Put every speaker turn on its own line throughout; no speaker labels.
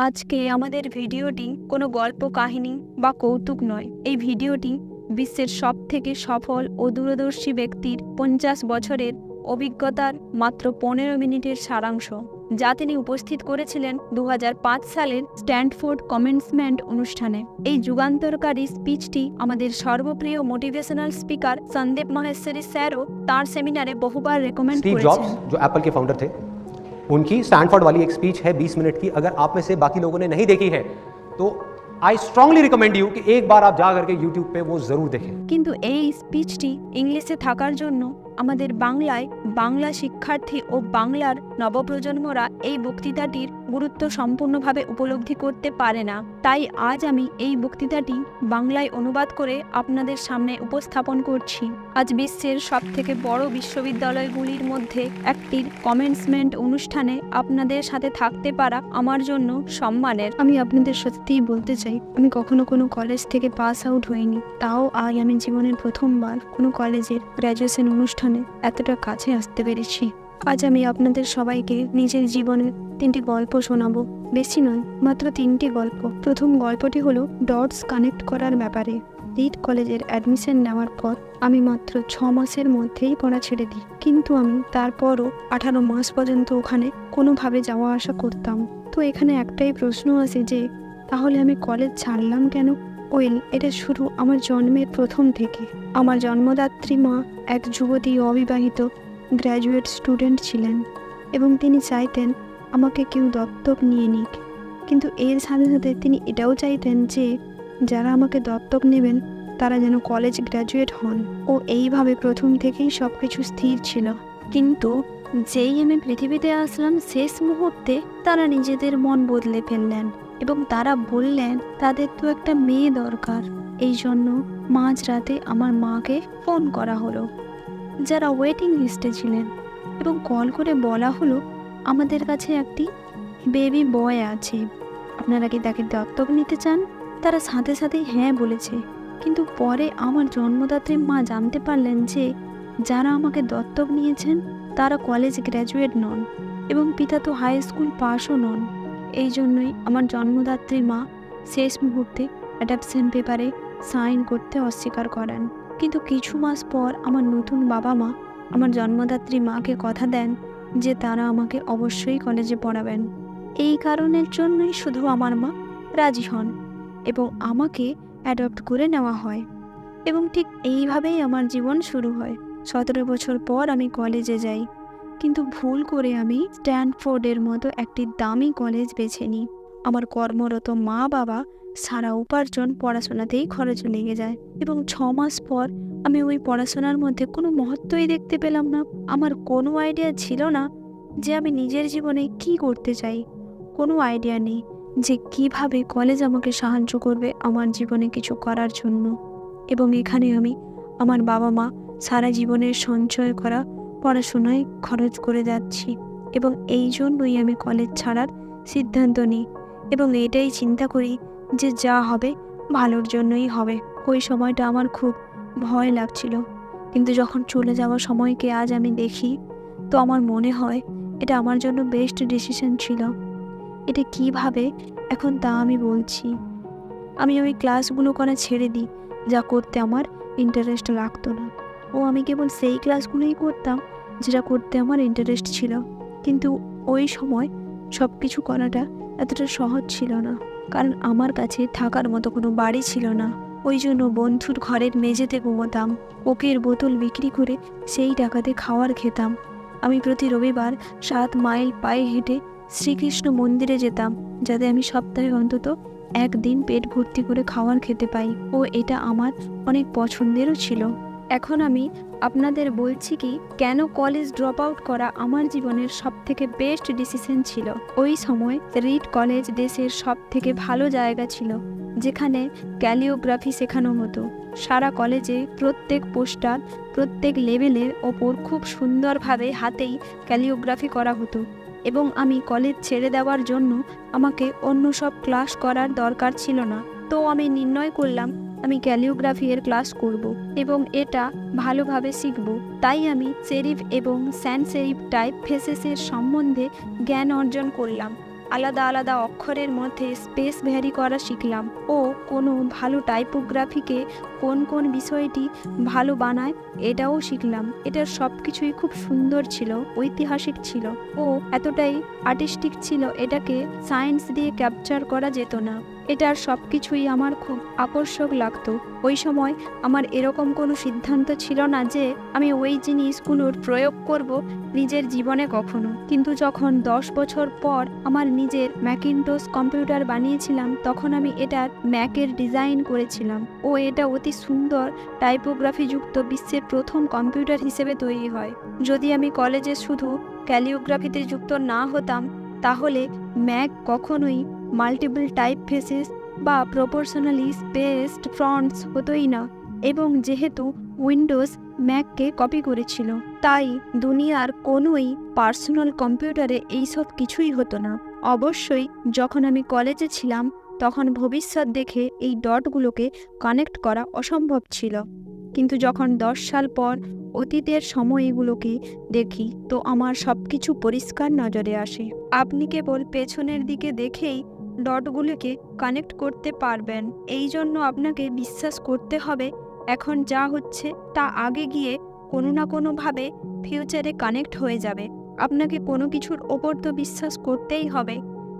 আজকে আমাদের ভিডিওটি কোনো গল্প কাহিনী বা কৌতুক নয় এই ভিডিওটি বিশ্বের সব থেকে সফল ও দূরদর্শী ব্যক্তির পঞ্চাশ বছরের অভিজ্ঞতার মাত্র পনেরো মিনিটের সারাংশ যা তিনি উপস্থিত করেছিলেন দু সালের স্ট্যান্ডফোর্ড কমেন্সমেন্ট অনুষ্ঠানে এই যুগান্তরকারী স্পিচটি আমাদের সর্বপ্রিয় মোটিভেশনাল স্পিকার সন্দীপ মহেশ্বরী স্যারও তার সেমিনারে বহুবার রেকমেন্ড
स्टीव
করেছেন
जॉब्स जो एप्पल के फाउंडर थे उनकी स्टैनफोर्ड वाली एक स्पीच है 20 मिनट की अगर आप में से बाकी लोगों ने नहीं देखी है तो आई स्ट्रांगली रिकमेंड यू कि एक बार आप जा करके यूट्यूब पे वो जरूर देखें
কিন্তু এই স্পিচটি ইংলিশে থাকার জন্য আমাদের বাংলায় বাংলা শিক্ষার্থী ও বাংলার নবপ্রজন্মরা এই বক্তৃতাটির গুরুত্ব সম্পূর্ণভাবে উপলব্ধি করতে পারে না। তাই আজ আমি এই বক্তৃতাটি বাংলায় অনুবাদ করে আপনাদের সামনে উপস্থাপন করছি। আজ বিশ্বের সব থেকে বড় বিশ্ববিদ্যালয়গুলির মধ্যে একটির কমেন্সমেন্ট অনুষ্ঠানে আপনাদের সাথে থাকতে পারা আমার জন্য সম্মানের। আমি আপনাদের সত্যিই বলতে চাই, আমি কখনো কোনো কলেজ থেকে পাস আউট হইনি। তাও আজ আমি জীবনের প্রথমবার কোনো কলেজের গ্র্যাজুয়েশন অনুষ্ঠানে এতটা কাছে আসতে পেরেছি। আজ আমি আপনাদের সবাইকে নিজের জীবনের তিনটি গল্প শোনাবো। বেশি নয়, মাত্র তিনটি গল্প। প্রথম গল্পটি হলো ডটস কানেক্ট করার ব্যাপারে। রিড কলেজের অ্যাডমিশন নেওয়ার পর আমি মাত্র ছ মাসের মধ্যেই পড়া ছেড়ে দিই। কিন্তু আমি তারপরও আঠারো মাস পর্যন্ত ওখানে কোনোভাবে যাওয়া আসা করতাম। তো এখানে একটাই প্রশ্ন আছে যে, তাহলে আমি কলেজ ছাড়লাম কেন? ওয়েল এটা শুরু আমার জন্মের প্রথম থেকে। আমার জন্মদাত্রী মা এক যুবতী অবিবাহিত গ্র্যাজুয়েট স্টুডেন্ট ছিলেন এবং তিনি চাইতেন আমাকে কেউ দত্তক নিয়ে নিক। কিন্তু এর সাথে সাথে তিনি এটাও চাইতেন যে, যারা আমাকে দত্তক নেবেন, তারা যেন কলেজ গ্র্যাজুয়েট হন। ও এইভাবে প্রথম থেকেই সব কিছু স্থির ছিল। কিন্তু যেই আমি পৃথিবীতে আসলাম শেষ মুহূর্তে তারা নিজেদের মন বদলে ফেললেন। এবং তারা বললেন, তাদের তো একটা মেয়ে দরকার। এই জন্য মাঝরাতে আমার মাকে ফোন করা হলো। যারা ওয়েটিং লিস্টে ছিলেন এবং কল করে বলা হলো, আমাদের কাছে একটি বেবি বয় আছে। আপনারা কি তাকে দত্তক নিতে চান? তারা সাথে সাথেই হ্যাঁ বলেছে। কিন্তু পরে আমার জন্মদাত্রী মা জানতে পারলেন যে, যারা আমাকে দত্তক নিয়েছেন, তারা কলেজ গ্র্যাজুয়েট নন এবং পিতা তো হাই স্কুল পাসও নন। এই জন্যই আমার জন্মদাত্রী মা শেষ মুহূর্তে অ্যাডাপশন পেপারে সাইন করতে অস্বীকার করেন। কিন্তু কিছু মাস পর আমার নতুন বাবা মা আমার জন্মদাত্রী মাকে কথা দেন যে তারা আমাকে অবশ্যই কলেজে পড়াবেন। এই কারণের জন্যই শুধু আমার মা রাজি হন এবং আমাকে অ্যাডপ্ট করে নেওয়া হয়। এবং ঠিক এইভাবেই আমার জীবন শুরু হয়। সতেরো বছর পর আমি কলেজে যাই। কিন্তু ভুল করে আমি স্ট্যানফোর্ডের মতো একটি দামি কলেজ বেছে নিই। আমার কর্মরত মা বাবা সারা উপার্জন পড়াশোনাতেই খরচ লেগে যায় এবং ছ মাস পর আমি ওই পড়াশোনার মধ্যে কোনো মহত্বই দেখতে পেলাম না। আমার কোনো আইডিয়া ছিল না যে আমি নিজের জীবনে কি করতে চাই। কোনো আইডিয়া নেই যে কীভাবে কলেজ আমাকে সাহায্য করবে আমার জীবনে কিছু করার জন্য। এবং এখানে আমি আমার বাবা মা সারা জীবনের সঞ্চয় করা পড়াশোনায় খরচ করে যাচ্ছি এবং এই জন্যই আমি কলেজ ছাড়ার সিদ্ধান্ত নিই এবং এটাই চিন্তা করি যে যা হবে ভালোর জন্যই হবে। ওই সময়টা আমার খুব ভয় লাগছিল। কিন্তু যখন চলে যাওয়ার সময়কে আজ আমি দেখি, তো আমার মনে হয় এটা আমার জন্য বেস্ট ডিসিশন ছিল। এটা কীভাবে এখন তা আমি বলছি। আমি ওই ক্লাসগুলো করা ছেড়ে দিই, যা করতে আমার ইন্টারেস্ট লাগতো না। ও আমি কেবল সেই ক্লাসগুলোই করতাম যেটা করতে আমার ইন্টারেস্ট ছিল। কিন্তু ওই সময় সব কিছু করাটা এতটা সহজ ছিল না। কারণ আমার কাছে থাকার মতো কোনো বাড়ি ছিল না। ওই জন্য বন্ধুর ঘরের মেঝেতে ঘুমোতাম ওকের বোতল বিক্রি করে সেই টাকাতে খাওয়ার খেতাম। আমি প্রতি রবিবার সাত মাইল পায়ে হেঁটে শ্রীকৃষ্ণ মন্দিরে যেতাম, যাতে আমি সপ্তাহে অন্তত একদিন পেট ভর্তি করে খাওয়ার খেতে পাই। ও এটা আমার অনেক পছন্দেরও ছিল। এখন আমি আপনাদের বলছি কি, কেন কলেজ ড্রপ আউট করা আমার জীবনের সব থেকে বেস্ট ডিসিশন ছিল? ওই সময় রিড কলেজ দেশের সব থেকে ভালো জায়গা ছিল, যেখানে ক্যালিওগ্রাফি শেখানো হতো। সারা কলেজে প্রত্যেক পোস্টার প্রত্যেক লেভেলের ওপর খুব সুন্দরভাবে হাতেই ক্যালিওগ্রাফি করা হতো এবং আমি কলেজ ছেড়ে দেওয়ার জন্য আমাকে অন্য সব ক্লাস করার দরকার ছিল না। তো আমি নির্ণয় করলাম আমি ক্যালিওগ্রাফি এর ক্লাস করব এবং এটা ভালোভাবে শিখব। তাই আমি সেরিফ এবং স্যান সেরিফ টাইপ ফেসেসের সম্বন্ধে জ্ঞান অর্জন করলাম। আলাদা আলাদা অক্ষরের মধ্যে স্পেস ভ্যারি করা শিখলাম ও কোনো ভালো টাইপোগ্রাফিকে কোন কোন বিষয়টি ভালো বানায়, এটাও শিখলাম। এটার সব কিছুই খুব সুন্দর ছিল, ঐতিহাসিক ছিল ও এতটাই আর্টিস্টিক ছিল এটাকে সায়েন্স দিয়ে ক্যাপচার করা যেত না। এটার সব কিছুই আমার খুব আকর্ষক লাগতো। ওই সময় আমার এরকম কোনো সিদ্ধান্ত ছিল না যে আমি ওই জিনিসগুলোর প্রয়োগ করব নিজের জীবনে কখনো। কিন্তু যখন দশ বছর পর আমার নিজের ম্যাকিনটোস কম্পিউটার বানিয়েছিলাম, তখন আমি এটার ম্যাকের ডিজাইন করেছিলাম। ও এটা অতি সুন্দর টাইপোগ্রাফিযুক্ত বিশ্বের প্রথম কম্পিউটার হিসেবে তৈরি হয়। যদি আমি কলেজে শুধু ক্যালিওগ্রাফিতে যুক্ত না হতাম, তাহলে ম্যাক কখনোই মাল্টিপল টাইপ ফেসেস বা প্রপোর্শনালি স্পেসড ফ্রন্টস হতোই না এবং যেহেতু উইন্ডোজ ম্যাককে কপি করেছিল, তাই দুনিয়ার কোনোই পার্সোনাল কম্পিউটারে এইসব কিছুই হতো না। অবশ্যই যখন আমি কলেজে ছিলাম তখন ভবিষ্যৎ দেখে এই ডটগুলোকে কানেক্ট করা অসম্ভব ছিল। কিন্তু যখন দশ সাল পর অতীতের সময়গুলোকে দেখি, তো আমার সব কিছু পরিষ্কার নজরে আসে। আপনি কেবল পেছনের দিকে দেখেই ডটগুলোকে কানেক্ট করতে পারবেন। এই জন্য আপনাকে বিশ্বাস করতে হবে, এখন যা হচ্ছে তা আগে গিয়ে কোনো না কোনোভাবে ফিউচারে কানেক্ট হয়ে যাবে। আপনাকে কোনো কিছুর ওপর তো বিশ্বাস করতেই হবে।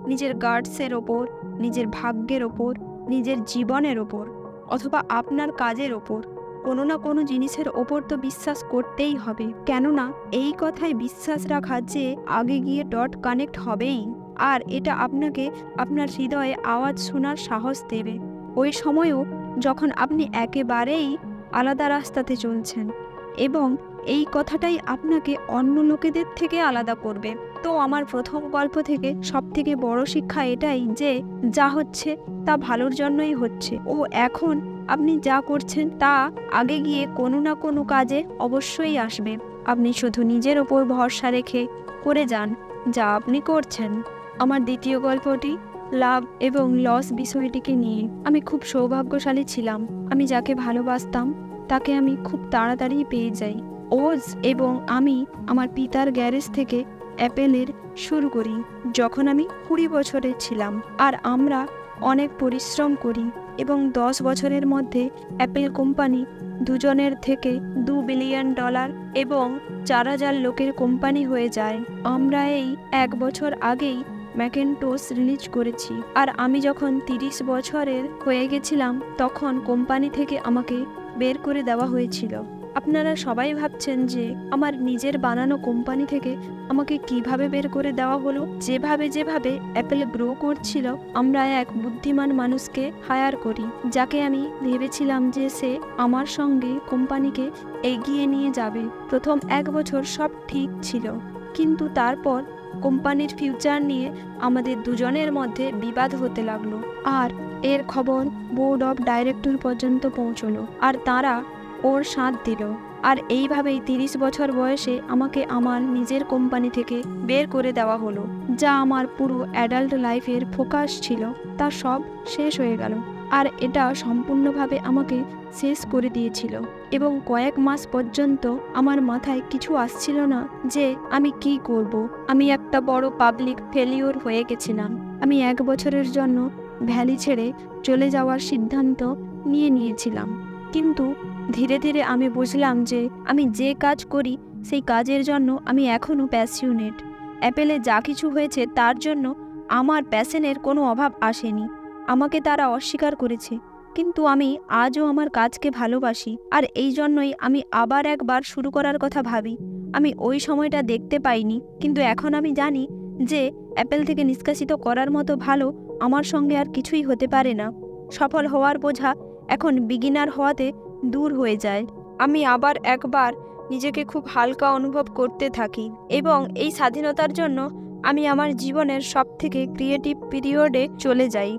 নিজের গার্ডসের ওপর নিজের ভাগ্যের ওপর, নিজের জীবনের ওপর, অথবা আপনার কাজের ওপর, কোনো না কোনো জিনিসের ওপর তো বিশ্বাস করতেই হবে। কেননা, এই কথায় বিশ্বাস রাখা যে আগে গিয়ে ডট কানেক্ট হবেই, আর এটা আপনাকে আপনার হৃদয়ে আওয়াজ শোনার সাহস দেবে। ওই সময়ও যখন আপনি একেবারেই আলাদা রাস্তাতে চলছেন এবং এই কথাটাই আপনাকে অন্য লোকেদের থেকে আলাদা করবে। তো আমার প্রথম গল্প থেকে সব থেকে বড় শিক্ষা এটাই যে, যা হচ্ছে তা ভালোর জন্যই হচ্ছে। ও এখন আপনি যা করছেন তা আগে গিয়ে কোনো না কোনো কাজে অবশ্যই আসবে। আপনি শুধু নিজের ওপর ভরসা রেখে করে যান যা আপনি করছেন। আমার দ্বিতীয় গল্পটি, লাভ এবং লস বিষয়টিকে নিয়ে। আমি খুব সৌভাগ্যশালী ছিলাম। আমি যাকে ভালোবাসতাম, তাকে আমি খুব তাড়াতাড়ি পেয়ে যাই। ওজ এবং আমি আমার পিতার গ্যারেজ থেকে অ্যাপেলের শুরু করি, যখন আমি কুড়ি বছরের ছিলাম। আর আমরা অনেক পরিশ্রম করি এবং দশ বছরের মধ্যে অ্যাপেল কোম্পানি দুজনের থেকে দু বিলিয়ন ডলার এবং চার হাজার লোকের কোম্পানি হয়ে যায়। আমরা এই এক বছর আগেই ম্যাকেনটোস রিলিজ করেছি। আর আমি যখন তিরিশ বছরের হয়ে গেছিলাম, তখন কোম্পানি থেকে আমাকে বের করে দেওয়া হয়েছিল। আপনারা সবাই ভাবছেন যে আমার নিজের বানানো কোম্পানি থেকে আমাকে কীভাবে বের করে দেওয়া হলো? যেভাবে যেভাবে অ্যাপেল গ্রো করছিল, আমরা এক বুদ্ধিমান মানুষকে হায়ার করি, যাকে আমি ভেবেছিলাম যে সে আমার সঙ্গে কোম্পানিকে এগিয়ে নিয়ে যাবে। প্রথম এক বছর সব ঠিক ছিল, কিন্তু তারপর কোম্পানির ফিউচার নিয়ে আমাদের দুজনের মধ্যে বিবাদ হতে লাগল। আর এর খবর বোর্ড অফ ডাইরেক্টর পর্যন্ত পৌঁছলো। আর তারা ওর সাথ দিল। আর এইভাবেই তিরিশ বছর বয়সে আমাকে আমার নিজের কোম্পানি থেকে বের করে দেওয়া হলো, যা আমার পুরো অ্যাডাল্ট লাইফের ফোকাস ছিল। তা সব শেষ হয়ে গেল। আর এটা সম্পূর্ণভাবে আমাকে শেষ করে দিয়েছিল। এবং কয়েক মাস পর্যন্ত আমার মাথায় কিছু আসছিল না যে আমি কি করব। আমি একটা বড় পাবলিক ফেলিওর হয়ে গেছিলাম। আমি এক বছরের জন্য ভ্যালি ছেড়ে চলে যাওয়ার সিদ্ধান্ত নিয়ে নিয়েছিলাম। কিন্তু ধীরে ধীরে আমি বুঝলাম যে আমি যে কাজ করি, সেই কাজের জন্য আমি এখনও প্যাসিউনেট অ্যাপেলে যা কিছু হয়েছে তার জন্য আমার প্যাশনের কোনো অভাব আসেনি। আমাকে তারা অস্বীকার করেছে। কিন্তু আমি আজও আমার কাজকে ভালোবাসি আর এই জন্যই আমি আবার একবার শুরু করার কথা ভাবি। আমি ওই সময়টা দেখতে পাইনি, কিন্তু এখন আমি জানি যে অ্যাপেল থেকে নিষ্কাশিত করার মতো ভালো আমার সঙ্গে আর কিছুই হতে পারে না। সফল হওয়ার বোঝা এখন বিগিনার হওয়াতে দূর হয়ে যায়। আমি আবার একবার নিজেকে খুব হালকা অনুভব করতে থাকি এবং এই স্বাধীনতার জন্য আমি আমার জীবনের সব থেকে ক্রিয়েটিভ পিরিয়ডে চলে যাই।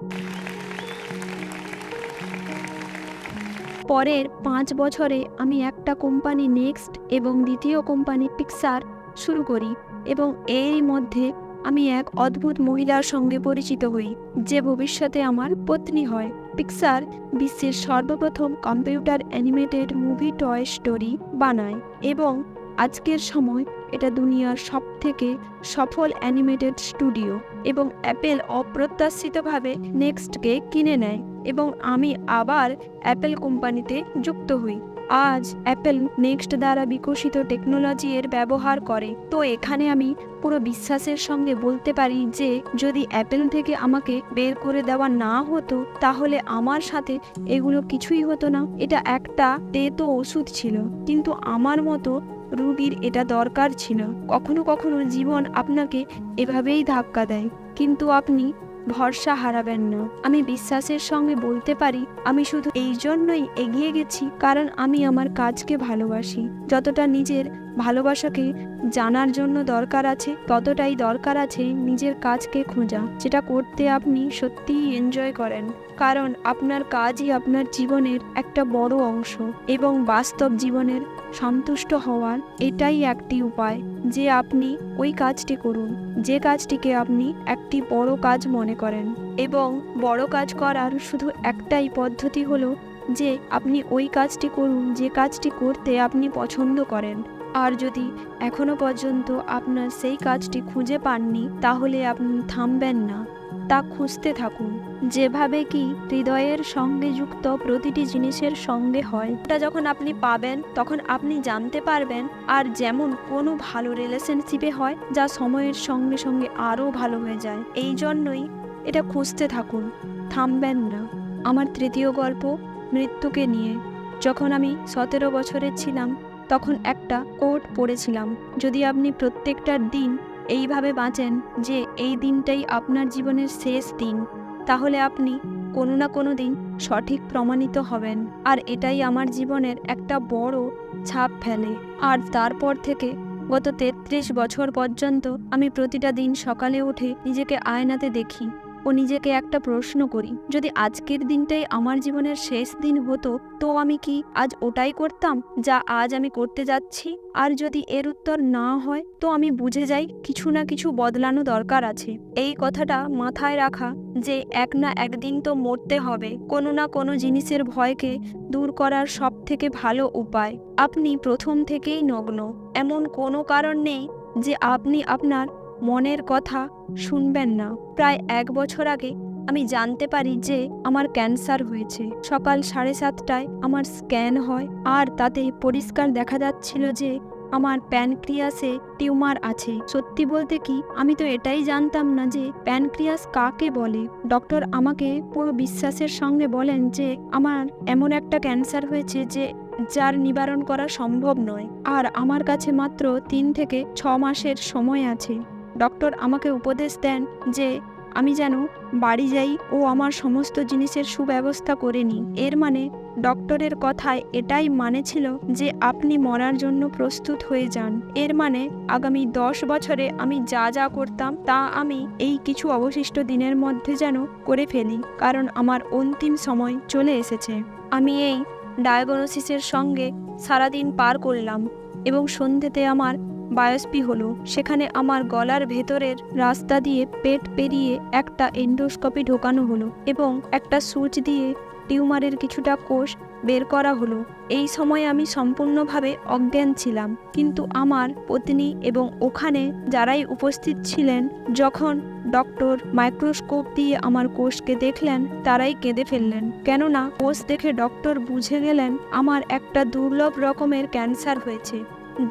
পরের পাঁচ বছরে আমি একটা কোম্পানি নেক্সট এবং দ্বিতীয় কোম্পানি পিক্সার শুরু করি এবং এরই মধ্যে আমি এক অদ্ভুত মহিলার সঙ্গে পরিচিত হই, যে ভবিষ্যতে আমার পত্নী হয়। পিক্সার বিশ্বের সর্বপ্রথম computer animated movie Toy Story বানায় এবং আজকের সময় এটা দুনিয়ার সব থেকে সফল অ্যানিমেটেড স্টুডিও এবং অ্যাপেল অপ্রত্যাশিতভাবে নেক্সটকে কিনে নেয় এবং আমি আবার অ্যাপেল কোম্পানিতে যুক্ত হই। আজ অ্যাপেল নেক্সট দ্বারা বিকশিত টেকনোলজি এর ব্যবহার করে। তো এখানে আমি পুরো বিশ্বাসের সঙ্গে বলতে পারি যে, যদি অ্যাপেল থেকে আমাকে বের করে দেওয়া না হতো, তাহলে আমার সাথে এগুলো কিছুই হতো না। এটা একটা তেতো ওষুধ ছিল, কিন্তু আমার মতো রুগীর এটা দরকার ছিল। কখনো কখনো জীবন আপনাকে এভাবেই ধাক্কা দেয়। কিন্তু আপনি ভরসা হারাবেন না। আমি বিশ্বাসের সঙ্গে বলতে পারি, আমি শুধু এই জন্যই এগিয়ে গেছি, কারণ আমি আমার কাজকে ভালোবাসি। যতটা নিজের ভালোবাসাকে জানার জন্য দরকার আছে, ততটাই দরকার আছে নিজের কাজকে খোঁজা, যেটা করতে আপনি সত্যিই এনজয় করেন। কারণ আপনার কাজই আপনার জীবনের একটা বড় অংশ এবং বাস্তব জীবনের সন্তুষ্ট হওয়ার এটাই একটি উপায় যে আপনি ওই কাজটি করুন, যে কাজটিকে আপনি একটি বড় কাজ মনে করেন। এবং বড় কাজ করার শুধু একটাই পদ্ধতি হলো যে আপনি ওই কাজটি করুন, যে কাজটি করতে আপনি পছন্দ করেন। আর যদি এখনও পর্যন্ত আপনার সেই কাজটি খুঁজে পাননি, তাহলে আপনি থামবেন না। তা খুঁজতে থাকুন। যেভাবে কি হৃদয়ের সঙ্গে যুক্ত প্রতিটি জিনিসের সঙ্গে হয় এটা যখন আপনি পাবেন, তখন আপনি জানতে পারবেন আর যেমন কোনো ভালো রিলেশনশিপে হয়, যা সময়ের সঙ্গে সঙ্গে আরও ভালো হয়ে যায়। এই জন্যই এটা খুঁজতে থাকুন, থামবেন না। আমার তৃতীয় গল্প, মৃত্যুকে নিয়ে। যখন আমি সতেরো বছরের ছিলাম তখন একটা কোট পড়েছিলাম যদি আপনি প্রত্যেকটা দিন এইভাবে বাঁচেন যে এই দিনটাই আপনার জীবনের শেষ দিন, তাহলে আপনি কোনো না কোনো দিন সঠিক প্রমাণিত হবেন। আর এটাই আমার জীবনের একটা বড় ছাপ ফেলে। আর তারপর থেকে গত তেত্রিশ বছর পর্যন্ত আমি প্রতিটা দিন সকালে উঠে নিজেকে আয়নাতে দেখি। ও নিজেকে একটা প্রশ্ন করি, যদি আজকের দিনটাই আমার জীবনের শেষ দিন হতো, তো আমি কি আজ ওটাই করতাম যা আজ আমি করতে যাচ্ছি? আর যদি এর উত্তর না হয়, তো আমি বুঝে যাই কিছু না কিছু বদলানো দরকার আছে। এই কথাটা মাথায় রাখা যে এক না একদিন তো মরতে হবে, কোনো না কোনো জিনিসের ভয়কে দূর করার সব থেকে ভালো উপায়। আপনি প্রথম থেকেই নগ্ন, এমন কোনো কারণ নেই যে আপনি আপনার মনের কথা শুনবেন না। প্রায় এক বছর আগে আমি জানতে পারি যে আমার ক্যান্সার হয়েছে। সকাল সাড়ে সাতটায় আমার স্ক্যান হয় আর তাতে পরিষ্কার দেখা যাচ্ছিল যে আমার প্যানক্রিয়াসে টিউমার আছে। সত্যি বলতে কি, আমি তো এটাই জানতাম না যে প্যানক্রিয়াস কাকে বলে। ডক্টর আমাকে পুরো বিশ্বাসের সঙ্গে বলেন যে আমার এমন একটা ক্যান্সার হয়েছে যে যার নিবারণ করা সম্ভব নয়। আর আমার কাছে মাত্র তিন থেকে ছ মাসের সময় আছে। ডক্টর আমাকে উপদেশ দেন যে, আমি যেন বাড়ি যাই ও আমার সমস্ত জিনিসের সুব্যবস্থা করে নিই। এর মানে ডক্টরের কথায় এটাই মানে ছিল যে, আপনি মরার জন্য প্রস্তুত হয়ে যান। এর মানে আগামী দশ বছরে আমি যা যা করতাম তা আমি এই কিছু অবশিষ্ট দিনের মধ্যে যেন করে ফেলি, কারণ আমার অন্তিম সময় চলে এসেছে। আমি এই ডায়াগনোসিসের সঙ্গে সারাদিন পার করলাম এবং সন্ধ্যেতে আমার বায়োস্পি হলো, সেখানে আমার গলার ভেতরের রাস্তা দিয়ে পেট পেরিয়ে একটা এন্ডোস্কোপি ঢোকানো হলো এবং একটা সুচ দিয়ে টিউমারের কিছুটা কোষ বের করা হলো। এই সময় আমি সম্পূর্ণভাবে অজ্ঞান ছিলাম, কিন্তু আমার পত্নী এবং ওখানে যারাই উপস্থিত ছিলেন, যখন ডক্টর মাইক্রোস্কোপ দিয়ে আমার কোষকে দেখলেন, তারাই কেঁদে ফেললেন। কেননা, কোষ দেখে ডক্টর বুঝে গেলেন, আমার একটা দুর্লভ রকমের ক্যান্সার হয়েছে।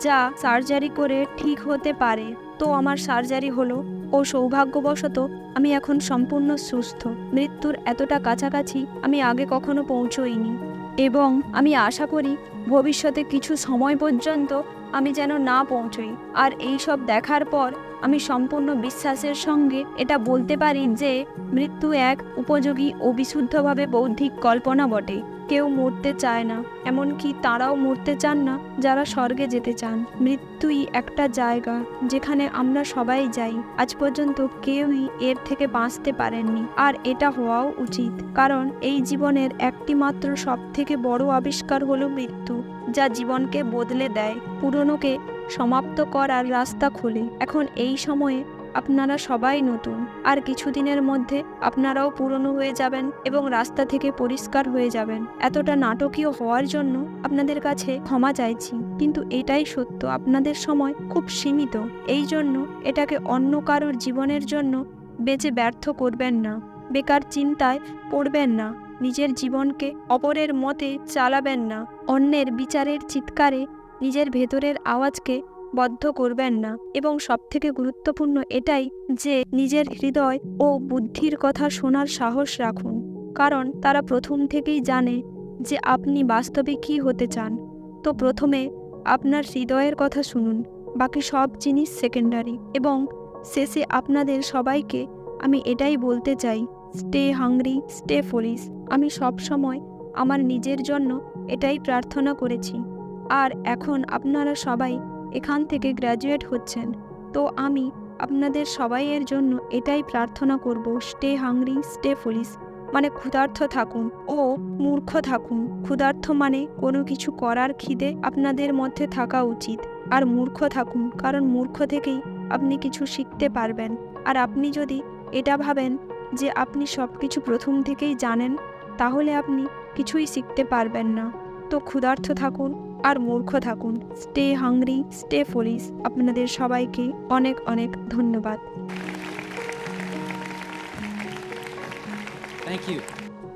যা সার্জারি করে ঠিক হতে পারে। তো আমার সার্জারি হলো। ও সৌভাগ্যবশত আমি এখন সম্পূর্ণ সুস্থ। মৃত্যুর এতটা কাছাকাছি আমি আগে কখনো পৌঁছইনি। এবং আমি আশা করি ভবিষ্যতে কিছু সময় পর্যন্ত আমি যেন না পৌঁছই। আর এই সব দেখার পর আমি সম্পূর্ণ বিশ্বাসের সঙ্গে এটা বলতে পারি যে মৃত্যু এক উপযোগী ও বিশুদ্ধভাবে বৌদ্ধিক কল্পনা বটে। কেউ মরতে চায় না, এমনকি তারাও মরতে চান না, যারা স্বর্গে যেতে চান। মৃত্যুই একটা জায়গা যেখানে আমরা সবাই যাই। আজ পর্যন্ত কেউই এর থেকে বাঁচতে পারেননি, আর এটা হওয়াও উচিত, কারণ এই জীবনের একটি মাত্র সব থেকে বড় আবিষ্কার হলো মৃত্যু, যা জীবনকে বদলে দেয়, পুরনোকে সমাপ্ত করার রাস্তা খোলে। এখন এই সময়ে আপনারা সবাই নতুন। আর কিছুদিনের মধ্যে আপনারাও পুরনো হয়ে যাবেন এবং রাস্তা থেকে পরিষ্কার হয়ে যাবেন। এতটা নাটকীয় হওয়ার জন্য আপনাদের কাছে ক্ষমা চাইছি। কিন্তু এটাই সত্য, আপনাদের সময় খুব সীমিত। এই জন্য এটাকে অন্য কারোর জীবনের জন্য বেঁচে ব্যর্থ করবেন না। বেকার চিন্তায় পড়বেন না। নিজের জীবনকে অপরের মতে চালাবেন না। অন্যের বিচারের চিৎকারে নিজের ভেতরের আওয়াজকে বদ্ধ করবেন না এবং সবথেকে গুরুত্বপূর্ণ এটাই যে নিজের হৃদয় ও বুদ্ধির কথা শোনার সাহস রাখুন। কারণ তারা প্রথম থেকেই জানে যে আপনি বাস্তবে কী হতে চান। তো প্রথমে আপনার হৃদয়ের কথা শুনুন, বাকি সব জিনিস সেকেন্ডারি এবং শেষে আপনাদের সবাইকে আমি এটাই বলতে চাই, স্টে হাংরি, স্টে ফলিস আমি সব সময় আমার নিজের জন্য এটাই প্রার্থনা করেছি। আর এখন আপনারা সবাই এখান থেকে গ্র্যাজুয়েট হচ্ছেন। তো আমি আপনাদের সবাইয়ের জন্য এটাই প্রার্থনা করব স্টে হাংরি স্টে ফলিস মানে ক্ষুধার্থ থাকুন ও মূর্খ থাকুন। ক্ষুধার্থ মানে কোনো কিছু করার খিদে আপনাদের মধ্যে থাকা উচিত। আর মূর্খ থাকুন, কারণ মূর্খ থেকেই আপনি কিছু শিখতে পারবেন। আর আপনি যদি এটা ভাবেন যে আপনি সব কিছু প্রথম থেকেই জানেন, তাহলে আপনি কিছুই শিখতে পারবেন না। তো ক্ষুধার্থ থাকুন আর মূর্খ থাকুন। স্টে হাংরি স্টে ফলিস আপনাদের সবাইকে অনেক অনেক ধন্যবাদ।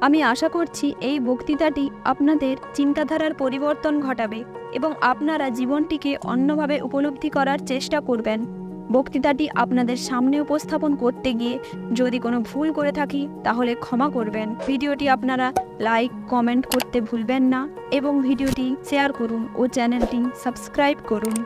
আমি আশা করছি এই বক্তৃতাটি আপনাদের চিন্তাধারার পরিবর্তন ঘটাবে এবং আপনারা জীবনটিকে অন্যভাবে উপলব্ধি করার চেষ্টা করবেন। বক্তৃতাটি আপনাদের সামনে উপস্থাপন করতে গিয়ে যদি কোনো ভুল করে থাকি, তাহলে ক্ষমা করবেন। ভিডিওটি আপনারা লাইক, কমেন্ট করতে ভুলবেন না এবং ভিডিওটি শেয়ার করুন ও চ্যানেলটি সাবস্ক্রাইব করুন।